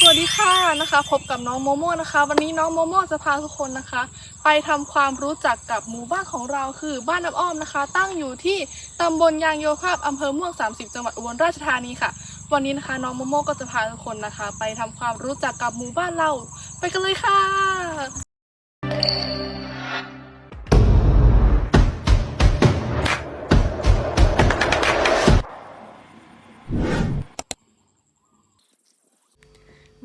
สวัสดีค่ะนะคะพบกับน้องโมโม่นะคะ วันนี้น้องโมโม่จะพาทุกคนนะคะ ไปทำความรู้จักกับหมู่บ้านของเราคือบ้านน้ำอ้อมนะคะ ตั้งอยู่ที่ตำบลยางโยภาพอำเภอม่วง 30 จังหวัดอุบลราชธานีค่ะ วันนี้นะคะน้องโมโม่ก็จะพาทุกคนนะคะ ไปทำความรู้จักกับหมู่บ้านเรา ไปกันเลยค่ะ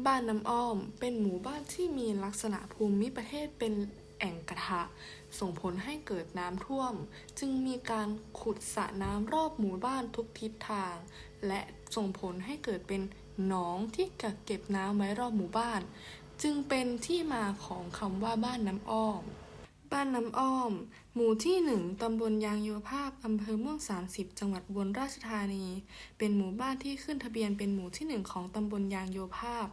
บ้านน้ำอ้อม เป็นหมู่บ้านที่มีลักษณะภูมิประเทศเป็นแอ่งกระทะ ส่งผลให้เกิดน้ำท่วม จึงมีการขุดสระน้ำรอบหมู่บ้านทุกทิศทาง และส่งผลให้เกิดเป็นหนองที่กักเก็บน้ำไว้รอบหมู่บ้าน จึงเป็นที่มาของคำว่าบ้านน้ำอ้อม บ้านน้ำอ้อม หมู่ที่หนึ่งตำบลยางโยภาพ อำเภอม่วง 30 จังหวัดอุบนราชธานี เป็นหมู่บ้านที่ขึ้นทะเบียนเป็นหมู่ที่หนึ่งของตำบลยางโยภาพ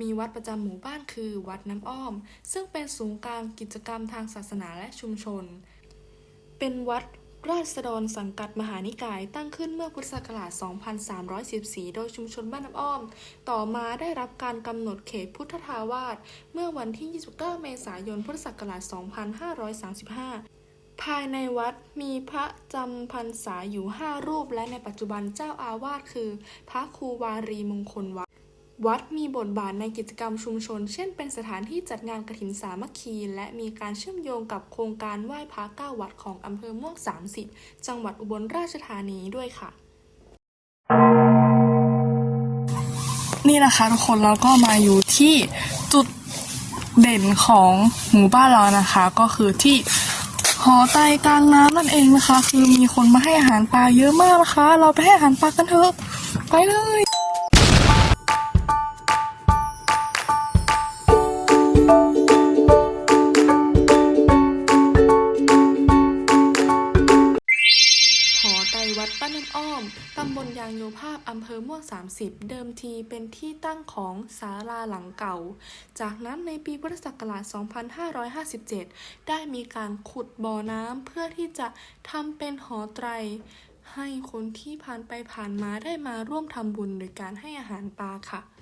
มีวัดประจำหมู่บ้านคือวัดน้ำอ้อม ซึ่งเป็นศูนย์กลางกิจกรรมทางศาสนาและชุมชน เป็นวัด ราษฎรสังกัดมหานิกายตั้งขึ้นเมื่อพุทธศักราช 2314 โดยชุมชนบ้านน้ำอ้อม ต่อมาได้รับการกำหนดเขตพุทธทาวาสเมื่อวันที่ 29 เมษายน พุทธศักราช 2535ภายในวัดมีพระจำพรรษาอยู่5รูปและในปัจจุบันเจ้าอาวาสคือ พระครูวารีมงคลวัด วัดมีบทบาทในกิจกรรมชุมชน เช่น เป็นสถานที่จัดงานกฐินสามัคคี และมีการเชื่อมโยงกับโครงการไหว้พระเก้าวัดของอำเภอม่วง 30 จังหวัดอุบลราชธานีด้วยค่ะ นี่นะคะทุกคนเราก็มาอยู่ที่จุดเด่นของหมู่บ้านเรานะคะ ก็คือที่หอไตกลางน้ำนั่นเองนะคะ คือมีคนมาให้อาหารปลาเยอะมากนะคะ เราไปให้อาหารปลากันเถอะไปเลย วัดป้าน้ำอ้อม ตำบลยางโยภาพ อำเภอม่วง 30 เดิมทีเป็นที่ตั้งของศาลาหลังเก่า จากนั้นในปีพุทธศักราช 2557 ได้มีการขุดบ่อน้ำเพื่อที่จะทำเป็นหอไตร ให้คนที่ผ่านไปผ่านมาได้มาร่วมทำบุญโดยการให้อาหารปลาค่ะ